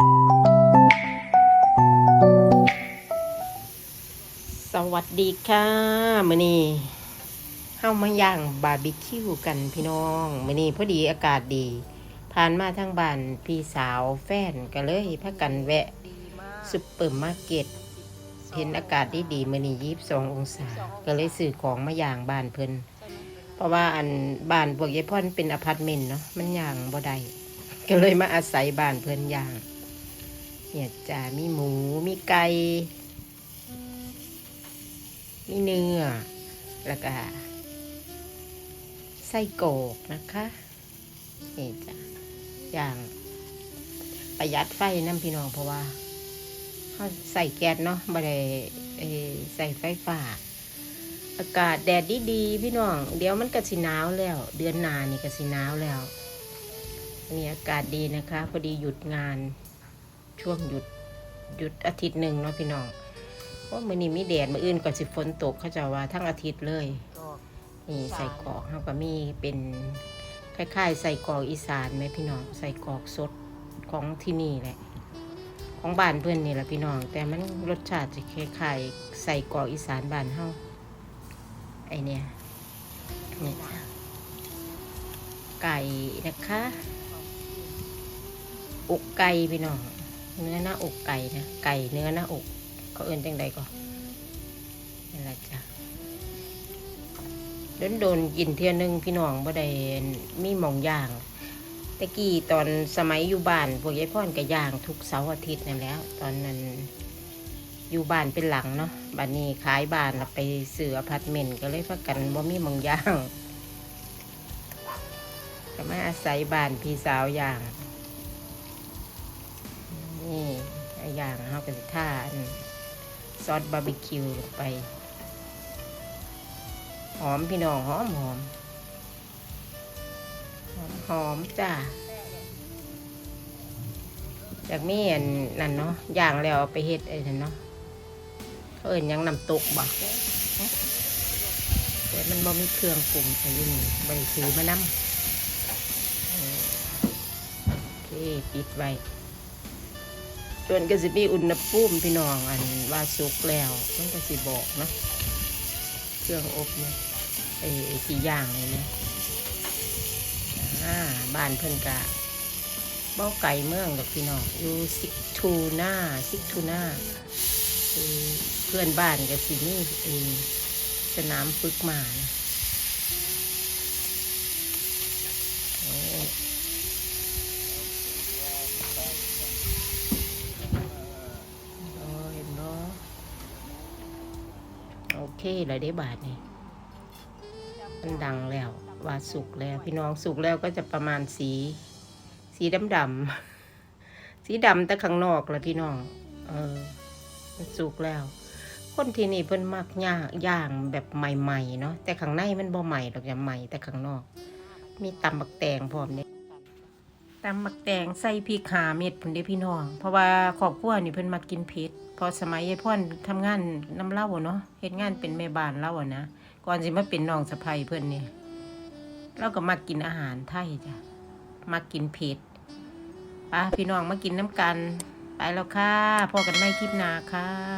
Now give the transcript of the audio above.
สวัสดีค่ะมื้อนี้เฮามาย่างบาร์บีคิวกันพี่น้องมื้อนี้พอดีอากาศดี ผ่านมาทางบ้านพี่สาวแฟนก็เลยพากันแวะซุปเปอร์มาร์เก็ตเห็นอากาศดีดีมื้อนี้ยีบสององศา ก็เลยซื้อของมาย่างบ้านเพิ่นเพราะว่าอันบ้านพวกยายพ่อนเป็นอพาร์ตเมนต์เนาะมันย่างบ่ได้ก็เลยมาอาศัยบ้านเพิ่นย่าง เนี่ยจ้ามีหมู มีไก่ มีเนื้อ แล้วก็ไส้โกรอกนะคะนี่จ้ะอย่างประหยัดไฟน้ำพี่น้องเพราะว่าเขาใส่แก๊สเนาะไม่ได้ใส่ไฟฟ้าอากาศแดดดีๆพี่น้อง เดี๋ยวมันก็สิหนาวแล้ว เดือนหนานี่ก็สิหนาวแล้วอันนี้อากาศดีนะคะ พอดีหยุดงาน ช่วงหยุดหยุดอาทิตย์หนึ่งเนาะพี่น้องว่ามือนี้มีแดดมืออื่นก่อนสิฝนตกเขาจะว่าทั้งอาทิตย์เลยนี่ใส่กรอกเขาก็มีเป็นคล้ายๆ ใส่กรอกอีสานไหมพี่น้องใส่กรอกสดของที่นี่แหละ ของบ้านเพื่อนนี่แหละพี่น้อง แต่มันรสชาติจะคล้ายๆใส่กรอกอีสานบ้านเฮาไอเนี่ยนี่จ้ะไก่นะคะอกไก่พี่น้อง เนื้อหน้าอกไก่นะไก่เนื้อหน้าอกเขาเอินจังใดก่อนนี่แหละจ้ะโดนโดนกินเที่ยหนึงพี่น้องบ่ได้มีมองย่างแต่กี้ตอนสมัยอยู่บ้านพวกยายพ่อนก็ย่างทุกเสาร์อาทิตย์นั่นแล้ว ตอนนั้นอยู่บ้านเป็นหลังเนาะบัดนนี้ขายบ้านแล้วไปซื้ออพาร์ตเมนต์ก็เลยพักกันบ่มีมองย่างก็มาอาศัยบ้านพี่สาวอย่าง อสบาร์บีคิวลงไป หอมพี่น้องหอมหอมหอมหอมจ้าจากมีอันนั่นเนาะย่างแล้วเอาไปเฮ็ดไอ้นั่นเนาะเขาเอิ้นยังนำตกบ่แต่มันบ่มีเครื่องปรุงใส่ยุ่นี่บริถือมานำโอเคปิดไว้ ส่วนก็สิมีอุณหภูมิพี่น้องอันว่าสุกแล้วมันก็สิบอกนะเครื่องอบเนี่ยไอ้ที่ย่างเลยเนี่ยบ้านเพิ่นกะเบ้าไก่เมืองกับพี่น้องอยู่ซิกทูน่าซิกทูน่าเพื่อนบ้านกับสินี่ไอ้สนามฝึกมานะโอ้ โอ้ยเนาะโอ เคเลยได้บาทนี่มันดังแล้ว ว่าสุกแล้ว พี่น้องสุกแล้วก็จะประมาณสี สีดำดำๆสีดำแต่ข้างนอกแหละพี่น้อง เออ มันสุกแล้ว คนที่นี่เพิ่นมักย่างย่างแบบใหม่ๆเนาะแต่ข้างในมันบ่ใหม่ดอกอย่าใหม่แต่ข้างนอก มีตำบักแตงพร้อมเนี่ย ตำบักแตงใส่พริกหาเม็ดพุ่นเด้พี่น้อง เพราะว่าครอบครัวนี่เพิ่นมากินเผ็ดพอสมัยยายพ่อนทำงานน้ำเล่าอเนาะเฮ็ดงานเป็นแม่บ้านเล่าอะนะก่อนสิมาเป็นน้องสะใภ้เพิ่นนี่เราก็มากินอาหารไทยจ้ะมากินเผ็ดไป้าพี่น้องมากินน้ำกัน ไปแล้วค่ะพอกันไม่คลิปหนาค่ะ